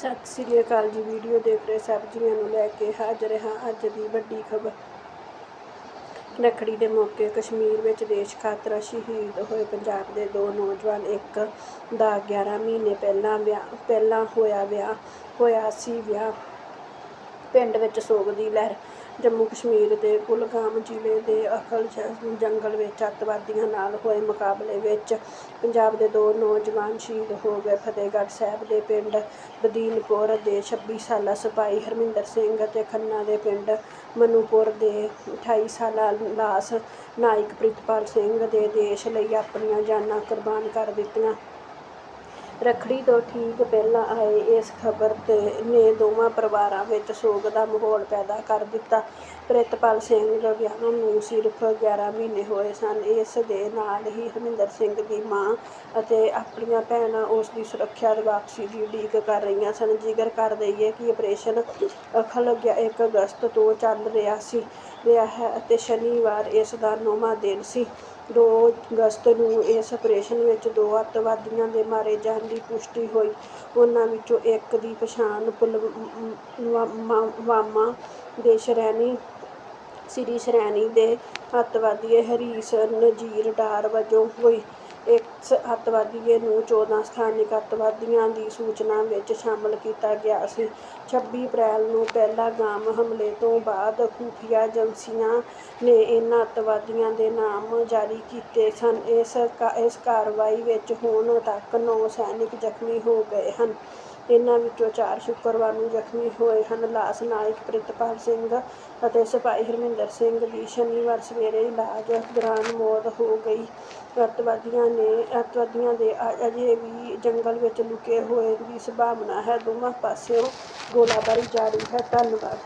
ਸਤਿ ਸ੍ਰੀ ਅਕਾਲ ਜੀ, ਵੀਡੀਓ ਦੇਖ ਰਹੇ ਸਭ ਜੀਆਂ ਨੂੰ ਲੈ ਕੇ ਹਾਜ਼ਰ ਹਾਂ ਅੱਜ ਦੀ ਵੱਡੀ ਖਬਰ। ਰੱਖੜੀ ਦੇ ਮੌਕੇ ਕਸ਼ਮੀਰ ਵਿੱਚ ਦੇਸ਼ ਖਾਤਰ ਸ਼ਹੀਦ ਹੋਏ ਪੰਜਾਬ ਦੇ ਦੋ ਨੌਜਵਾਨ, ਇੱਕ ਦਾ 11 ਮਹੀਨੇ ਪਹਿਲਾਂ ਵਿਆਹ, ਪਹਿਲਾਂ ਹੋਇਆ ਵਿਆਹ, ਹੋਇਆ ਸੀ ਵਿਆਹ। ਪਿੰਡ ਵਿੱਚ ਸੋਗ ਦੀ ਲਹਿਰ ਜੰਮੂ ਕਸ਼ਮੀਰ ਦੇ ਕੁਲਗਾਮ ਜ਼ਿਲ੍ਹੇ ਦੇ ਅਖਲ ਜੰਗਲ ਵਿੱਚ ਅੱਤਵਾਦੀਆਂ ਨਾਲ ਹੋਏ ਮੁਕਾਬਲੇ ਵਿੱਚ ਪੰਜਾਬ ਦੇ ਦੋ ਨੌਜਵਾਨ ਸ਼ਹੀਦ ਹੋ ਗਏ। ਫਤਿਹਗੜ੍ਹ ਸਾਹਿਬ ਦੇ ਪਿੰਡ ਬਦੀਨਪੁਰ ਦੇ 26 ਸਾਲਾ ਸਿਪਾਹੀ ਹਰਮਿੰਦਰ ਸਿੰਘ ਅਤੇ ਖੰਨਾ ਦੇ ਪਿੰਡ ਮਨੂਪੁਰ ਦੇ 28 ਸਾਲਾ ਲਾਸ ਨਾਇਕ ਪ੍ਰਿਤਪਾਲ ਸਿੰਘ ਦੇ ਦੇਸ਼ ਲਈ ਆਪਣੀਆਂ ਜਾਨਾਂ ਕੁਰਬਾਨ ਕਰ ਦਿੱਤੀਆਂ। ਰੱਖੜੀ ਤੋਂ ਠੀਕ ਪਹਿਲਾਂ ਆਏ ਇਸ ਖਬਰ ਤੇ ਨੇ ਦੋਵਾਂ ਪਰਿਵਾਰਾਂ ਵਿੱਚ ਸੋਗ ਦਾ ਮਾਹੌਲ ਪੈਦਾ ਕਰ ਦਿੱਤਾ। ਪ੍ਰਿਤਪਾਲ ਸਿੰਘ ਵਿਆਹ ਨੂੰ ਸਿਰਫ 11 ਮਹੀਨੇ ਹੋਏ ਸਨ। ਇਸ ਦੇ ਨਾਲ ਹੀ ਹਰਮਿੰਦਰ ਸਿੰਘ ਦੀ ਮਾਂ ਅਤੇ ਆਪਣੀਆਂ ਭੈਣਾਂ ਉਸ ਦੀ ਸੁਰੱਖਿਆ ਦੀ ਵਾਪਸੀ ਦੀ ਉਡੀਕ ਕਰ ਰਹੀਆਂ ਸਨ। ਜ਼ਿਕਰ ਕਰ ਦੇਈਏ ਕਿ ਆਪਰੇਸ਼ਨ ਅਖਲ ਇੱਕ ਅਗਸਤ ਤੋਂ ਚੱਲ ਰਿਹਾ ਸੀ, ਰਿਹਾ ਹੈ ਅਤੇ ਸ਼ਨੀਵਾਰ ਇਸ ਦਾ ਨੌਵਾਂ ਦਿਨ ਸੀ। ਦੋ ਅਗਸਤ ਨੂੰ ਇਸ ਆਪਰੇਸ਼ਨ ਵਿੱਚ ਦੋ ਅੱਤਵਾਦੀਆਂ ਦੇ ਮਾਰੇ ਜਾਣ ਦੀ ਪੁਸ਼ਟੀ ਹੋਈ। ਉਹਨਾਂ ਵਿੱਚੋਂ ਇੱਕ ਦੀ ਪਛਾਣ ਪੁਲਵਾਮਾ ਦੇ ਸ਼ਰੈਣੀ, ਸ੍ਰੀ ਸ਼੍ਰੇਣੀ ਦੇ ਅੱਤਵਾਦੀ ਹਰੀਸ ਨਜੀਰ ਡਾਰ ਵਜੋਂ ਹੋਈ। ਇਸ ਅੱਤਵਾਦੀਏ ਨੂੰ 14 ਸਥਾਨਕ ਅੱਤਵਾਦੀਆਂ ਦੀ ਸੂਚਨਾ ਵਿੱਚ ਸ਼ਾਮਲ ਕੀਤਾ ਗਿਆ ਸੀ। 26 ਅਪ੍ਰੈਲ ਨੂੰ ਪਹਿਲਗਾਮ ਹਮਲੇ ਤੋਂ ਬਾਅਦ ਖੁਫੀਆ ਏਜੰਸੀਆਂ ਨੇ ਇਹਨਾਂ ਅੱਤਵਾਦੀਆਂ ਦੇ ਨਾਮ ਜਾਰੀ ਕੀਤੇ ਸਨ। ਇਸ ਕਾ- ਇਸ ਕਾਰਵਾਈ ਵਿੱਚ ਹੁਣ ਤੱਕ 9 ਸੈਨਿਕ ਜ਼ਖਮੀ ਹੋ ਗਏ ਹਨ। ਇਹਨਾਂ ਵਿੱਚੋਂ ਚਾਰ ਸ਼ੁੱਕਰਵਾਰ ਨੂੰ ਜ਼ਖਮੀ ਹੋਏ ਹਨ। ਲਾਸ ਨਾਇਕ, ਪ੍ਰਿਤਪਾਲ ਸਿੰਘ ਅਤੇ ਸਿਪਾਹੀ ਹਰਮਿੰਦਰ ਸਿੰਘ ਦੀ ਸ਼ਨੀਵਾਰ ਸਵੇਰੇ ਇਲਾਜ ਦੌਰਾਨ ਮੌਤ ਹੋ ਗਈ। ਅੱਤਵਾਦੀਆਂ ਨੇ, ਅੱਤਵਾਦੀਆਂ ਦੇ ਅਜੇ ਵੀ ਜੰਗਲ ਵਿੱਚ ਲੁਕੇ ਹੋਏ ਦੀ ਸੰਭਾਵਨਾ ਹੈ। ਦੋਵਾਂ ਪਾਸਿਓਂ ਗੋਲਾਬਾਰੀ ਜਾਰੀ ਹੈ। ਧੰਨਵਾਦ।